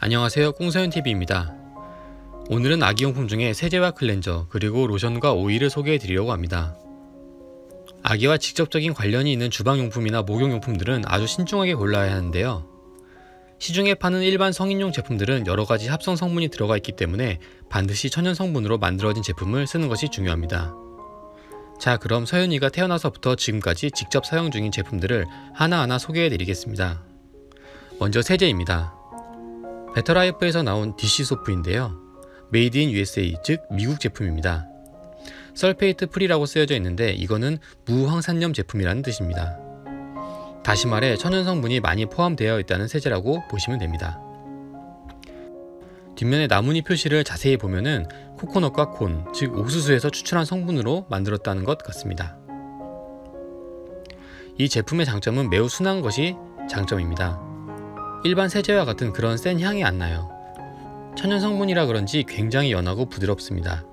안녕하세요 꽁서연TV입니다. 오늘은 아기용품 중에 세제와 클렌저 그리고 로션과 오일을 소개해 드리려고 합니다. 아기와 직접적인 관련이 있는 주방용품이나 목욕용품들은 아주 신중하게 골라야 하는데요. 시중에 파는 일반 성인용 제품들은 여러가지 합성 성분이 들어가 있기 때문에 반드시 천연 성분으로 만들어진 제품을 쓰는 것이 중요합니다. 자 그럼 서연이가 태어나서부터 지금까지 직접 사용 중인 제품들을 하나하나 소개해 드리겠습니다. 먼저 세제입니다. 베터라이프에서 나온 디시소프인데요. 메이드 인 USA 즉 미국 제품입니다. 설페이트 프리라고 쓰여져 있는데 이거는 무황산염 제품이라는 뜻입니다. 다시 말해 천연 성분이 많이 포함되어 있다는 세제라고 보시면 됩니다. 뒷면에 나뭇잎 표시를 자세히 보면은 코코넛과 콘, 즉 옥수수에서 추출한 성분으로 만들었다는 것 같습니다. 이 제품의 장점은 매우 순한 것이 장점입니다. 일반 세제와 같은 그런 센 향이 안 나요. 천연 성분이라 그런지 굉장히 연하고 부드럽습니다.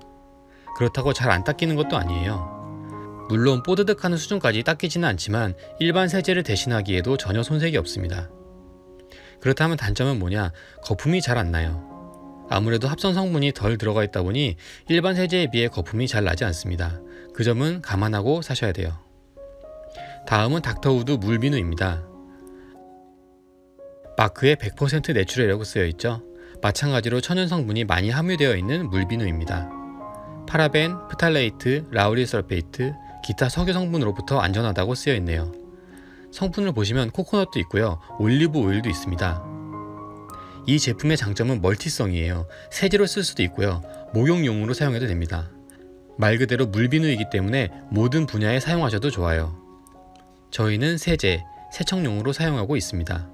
그렇다고 잘 안 닦이는 것도 아니에요. 물론 뽀드득하는 수준까지 닦이지는 않지만 일반 세제를 대신하기에도 전혀 손색이 없습니다. 그렇다면 단점은 뭐냐? 거품이 잘 안 나요. 아무래도 합성 성분이 덜 들어가 있다 보니 일반 세제에 비해 거품이 잘 나지 않습니다. 그 점은 감안하고 사셔야 돼요. 다음은 닥터우드 물비누입니다. 마크에 100% 내추럴이라고 쓰여있죠. 마찬가지로 천연 성분이 많이 함유되어 있는 물비누입니다. 파라벤, 프탈레이트, 라우리설페이트, 기타 석유 성분으로부터 안전하다고 쓰여있네요. 성분을 보시면 코코넛도 있고요. 올리브 오일도 있습니다. 이 제품의 장점은 멀티성이에요. 세제로 쓸 수도 있고요. 목욕용으로 사용해도 됩니다. 말 그대로 물비누이기 때문에 모든 분야에 사용하셔도 좋아요. 저희는 세제, 세척용으로 사용하고 있습니다.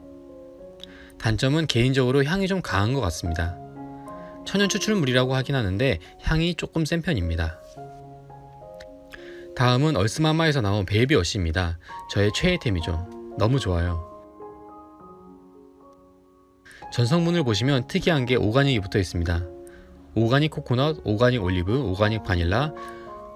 단점은 개인적으로 향이 좀 강한 것 같습니다. 천연 추출물이라고 하긴 하는데 향이 조금 센 편입니다. 다음은 얼스마마에서 나온 베이비워시입니다. 저의 최애템이죠. 너무 좋아요. 전성분을 보시면 특이한 게 오가닉이 붙어 있습니다. 오가닉 코코넛, 오가닉 올리브, 오가닉 바닐라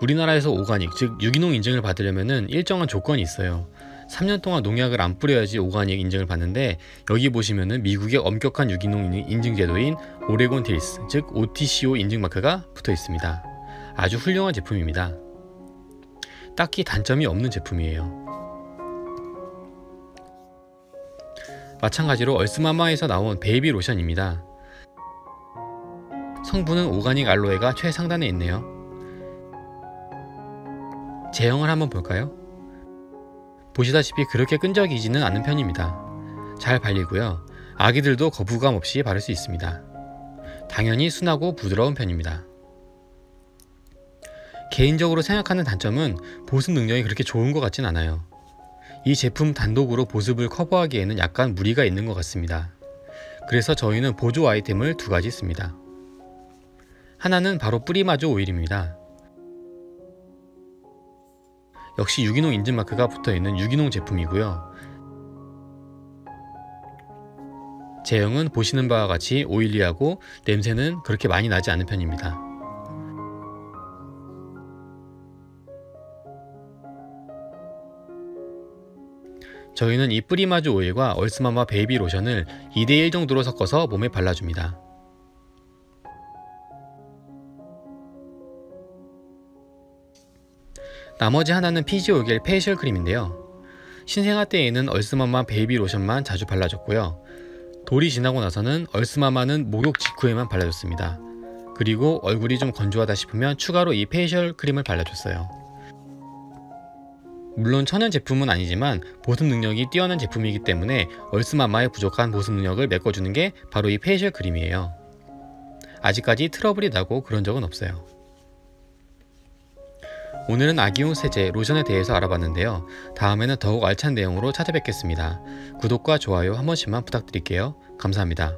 우리나라에서 오가닉, 즉 유기농 인증을 받으려면 일정한 조건이 있어요. 3년 동안 농약을 안 뿌려야지 오가닉 인증을 받는데 여기 보시면은 미국의 엄격한 유기농 인증 제도인 오레곤 틸스 즉 OTCO 인증 마크가 붙어 있습니다. 아주 훌륭한 제품입니다. 딱히 단점이 없는 제품이에요. 마찬가지로 얼스마마에서 나온 베이비 로션입니다. 성분은 오가닉 알로에가 최상단에 있네요. 제형을 한번 볼까요? 보시다시피 그렇게 끈적이지는 않은 편입니다. 잘 발리고요. 아기들도 거부감 없이 바를 수 있습니다. 당연히 순하고 부드러운 편입니다. 개인적으로 생각하는 단점은 보습 능력이 그렇게 좋은 것 같진 않아요. 이 제품 단독으로 보습을 커버하기에는 약간 무리가 있는 것 같습니다. 그래서 저희는 보조 아이템을 두 가지 씁니다. 하나는 바로 뿌리마조 오일입니다. 역시 유기농 인증마크가 붙어있는 유기농 제품이고요. 제형은 보시는 바와 같이 오일리하고 냄새는 그렇게 많이 나지 않은 편입니다. 저희는 이 뿌리마주 오일과 얼스마마 베이비 로션을 2대1 정도로 섞어서 몸에 발라줍니다. 나머지 하나는 피지 오겔 페이셜 크림인데요. 신생아 때에는 얼스마마 베이비 로션만 자주 발라줬고요. 돌이 지나고 나서는 얼스마마는 목욕 직후에만 발라줬습니다. 그리고 얼굴이 좀 건조하다 싶으면 추가로 이 페이셜 크림을 발라줬어요. 물론 천연 제품은 아니지만 보습 능력이 뛰어난 제품이기 때문에 얼스마마의 부족한 보습 능력을 메꿔주는 게 바로 이 페이셜 크림이에요. 아직까지 트러블이 나고 그런 적은 없어요. 오늘은 아기용 세제, 로션에 대해서 알아봤는데요. 다음에는 더욱 알찬 내용으로 찾아뵙겠습니다. 구독과 좋아요 한 번씩만 부탁드릴게요. 감사합니다.